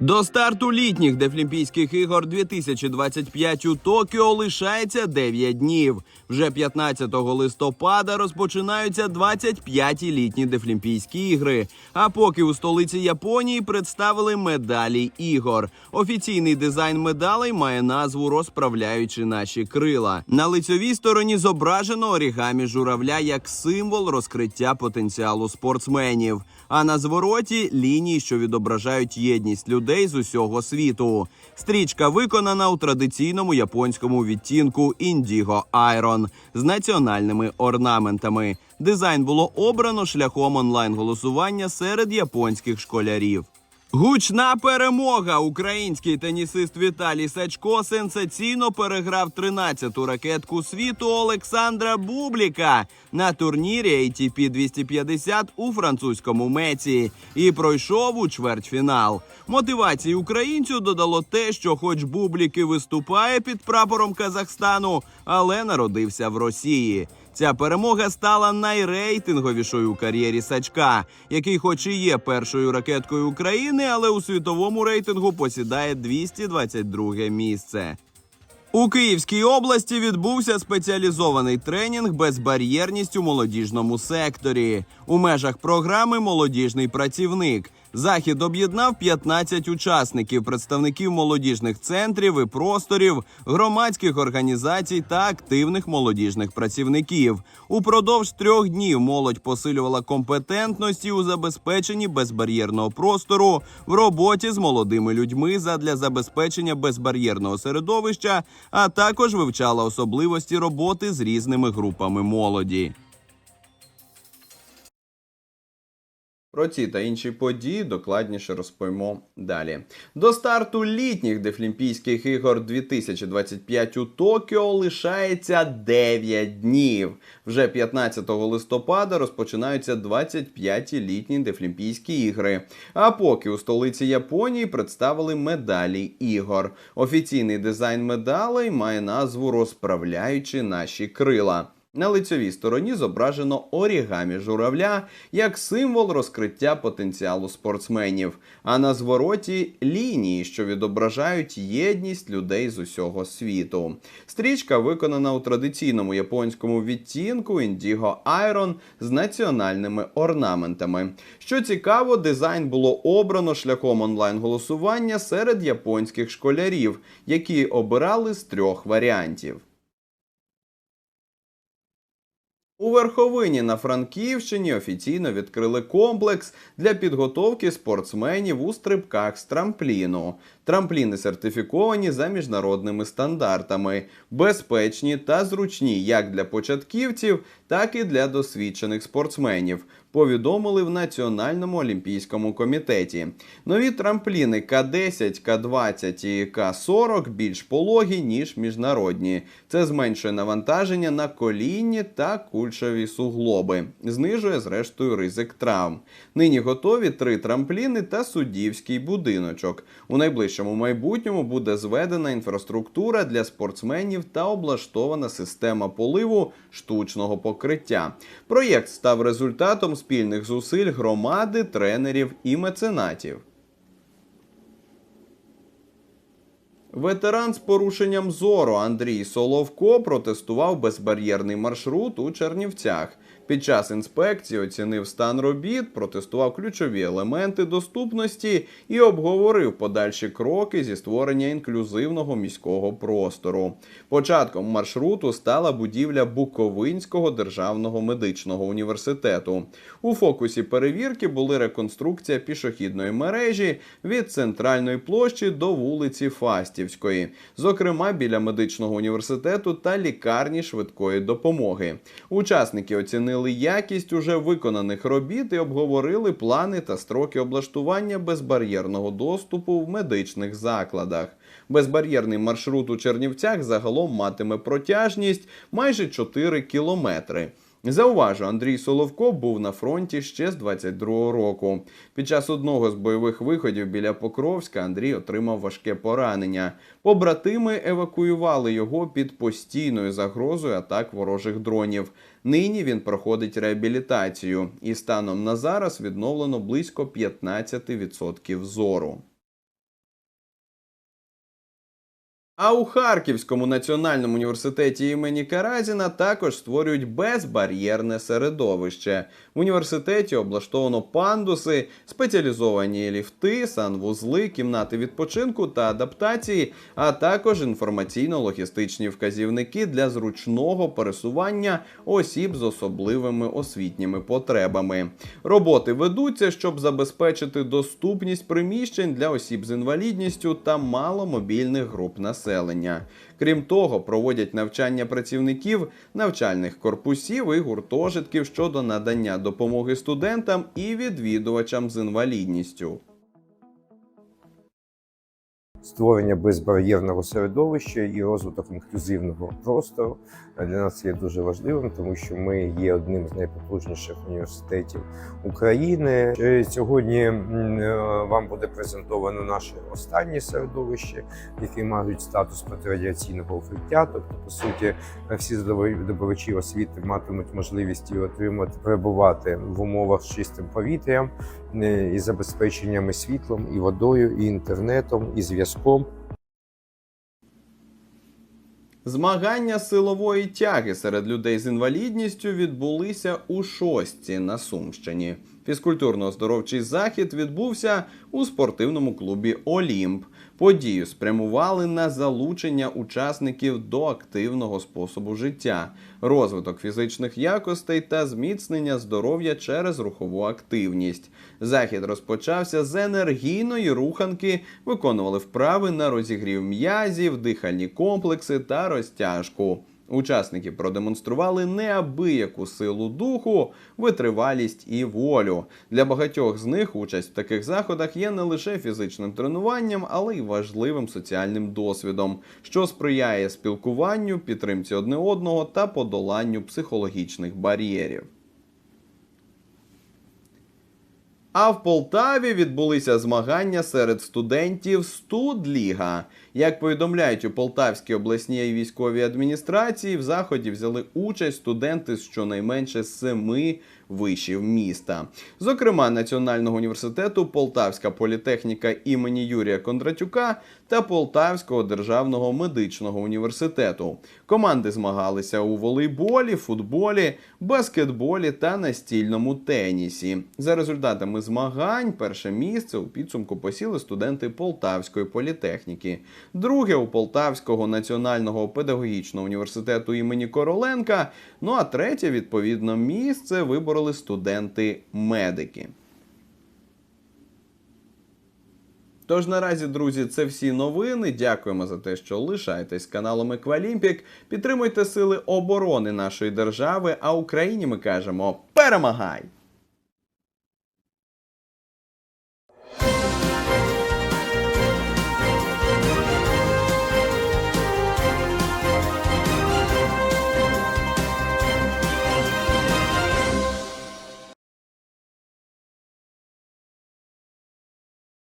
До старту літніх Дефлімпійських ігор 2025 у Токіо лишається 9 днів. Вже 15 листопада розпочинаються 25-ті літні Дефлімпійські ігри. А поки у столиці Японії представили медалі ігор. Офіційний дизайн медалей має назву Розправляючи наші крила. На лицьовій стороні зображено орігамі журавля як символ розкриття потенціалу спортсменів. А на звороті лінії, що відображають єдність людей з усього світу. Стрічка виконана у традиційному японському відтінку Indigo Iron з національними орнаментами. Дизайн було обрано шляхом онлайн-голосування серед японських школярів. Гучна перемога! Український тенісист Віталій Сачко сенсаційно переграв 13-ту ракетку світу Олександра Бубліка на турнірі ATP 250 у французькому Меці і пройшов у чвертьфінал. Мотивації українцю додало те, що, хоч Бублік і виступає під прапором Казахстану, але народився в Росії. Ця перемога стала найрейтинговішою у кар'єрі Сачка, який, хоч і є першою ракеткою України, але у світовому рейтингу посідає 222 місце. У Київській області відбувся спеціалізований тренінг безбар'єрність у молодіжному секторі. У межах програми Молодіжний працівник. Захід об'єднав 15 учасників, представників молодіжних центрів і просторів, громадських організацій та активних молодіжних працівників. Упродовж трьох днів молодь посилювала компетентності у забезпеченні безбар'єрного простору в роботі з молодими людьми задля забезпечення безбар'єрного середовища, а також вивчала особливості роботи з різними групами молоді. Про ці та інші події докладніше розповімо далі. До старту літніх Дефлімпійських ігор 2025 у Токіо лишається 9 днів. Вже 15 листопада розпочинаються 25-ті літні Дефлімпійські ігри. А поки у столиці Японії представили медалі ігор. Офіційний дизайн медалей має назву Розправляючи наші крила. На лицьовій стороні зображено орігамі журавля як символ розкриття потенціалу спортсменів, а на звороті лінії, що відображають єдність людей з усього світу. Стрічка виконана у традиційному японському відтінку Індіго Айрон з національними орнаментами. Що цікаво, дизайн було обрано шляхом онлайн-голосування серед японських школярів, які обирали з трьох варіантів. У Верховині на Франківщині офіційно відкрили комплекс для підготовки спортсменів у стрибках з трампліну. Трампліни сертифіковані за міжнародними стандартами, безпечні та зручні як для початківців, так і для досвідчених спортсменів. Повідомили в Національному олімпійському комітеті. Нові трампліни К10, К20 і К40 більш пологі, ніж міжнародні. Це зменшує навантаження на колінні та кульшові суглоби, знижує зрештою ризик травм. Нині готові три трампліни та суддівський будиночок. У найближчому майбутньому буде зведена інфраструктура для спортсменів та облаштована система поливу штучного покриття. Проєкт став результатом спільних зусиль громади, тренерів і меценатів. Ветеран з порушенням зору Андрій Соловко протестував безбар'єрний маршрут у Чернівцях. Під час інспекції оцінив стан робіт, протестував ключові елементи доступності і обговорив подальші кроки зі створення інклюзивного міського простору. Початком маршруту стала будівля Буковинського державного медичного університету. У фокусі перевірки були реконструкція пішохідної мережі від центральної площі до вулиці Фастівської, зокрема біля медичного університету та лікарні швидкої допомоги. Учасники оцінили якість уже виконаних робіт і обговорили плани та строки облаштування безбар'єрного доступу в медичних закладах. Безбар'єрний маршрут у Чернівцях загалом матиме протяжність майже 4 кілометри. Зауважу, Андрій Соловко був на фронті ще з 22-го року. Під час одного з бойових виходів біля Покровська Андрій отримав важке поранення. Побратими евакуювали його під постійною загрозою атак ворожих дронів. Нині він проходить реабілітацію, і станом на зараз відновлено близько 15% зору. А у Харківському національному університеті імені Каразіна також створюють безбар'єрне середовище. В університеті облаштовано пандуси, спеціалізовані ліфти, санвузли, кімнати відпочинку та адаптації, а також інформаційно-логістичні вказівники для зручного пересування осіб з особливими освітніми потребами. Роботи ведуться, щоб забезпечити доступність приміщень для осіб з інвалідністю та маломобільних груп населення. Крім того, проводять навчання працівників навчальних корпусів і гуртожитків щодо надання допомоги студентам і відвідувачам з інвалідністю. Створення безбар'єрного середовища і розвиток інклюзивного простору для нас є дуже важливим, тому що ми є одним з найпотужніших університетів України. Сьогодні е, вам буде презентовано наше останнє середовище, яке мають статус протирадіаційного укриття. Тобто, по суті, всі здобувачі освіти матимуть можливість отримати, перебувати в умовах з чистим повітрям е, і забезпеченням і світлом, і водою, і інтернетом, і зв'язком. Змагання силової тяги серед людей з інвалідністю відбулися у шостці на Сумщині. Фізкультурно-оздоровчий захід відбувся у спортивному клубі Олімп. Подію спрямували на залучення учасників до активного способу життя, розвиток фізичних якостей та зміцнення здоров'я через рухову активність. Захід розпочався з енергійної руханки, виконували вправи на розігрів м'язів, дихальні комплекси та розтяжку. Учасники продемонстрували неабияку силу духу, витривалість і волю. Для багатьох з них участь в таких заходах є не лише фізичним тренуванням, але й важливим соціальним досвідом, що сприяє спілкуванню, підтримці одне одного та подоланню психологічних бар'єрів. А в Полтаві відбулися змагання серед студентів Студліга. Як повідомляють у Полтавській обласній військовій адміністрації, в заході взяли участь студенти з щонайменше семи вишів міста. Зокрема, Національного університету Полтавська політехніка імені Юрія Кондратюка та Полтавського державного медичного університету. Команди змагалися у волейболі, футболі, баскетболі та настільному тенісі. За результатами змагань перше місце у підсумку посіли студенти Полтавської політехніки, друге у Полтавського національного педагогічного університету імені Короленка. Ну а третє, відповідно, місце вибороли студенти-медики. Тож наразі, друзі, це всі новини. Дякуємо за те, що лишаєтесь каналом Еквалімпік. Підтримуйте сили оборони нашої держави. А Україні ми кажемо перемагай!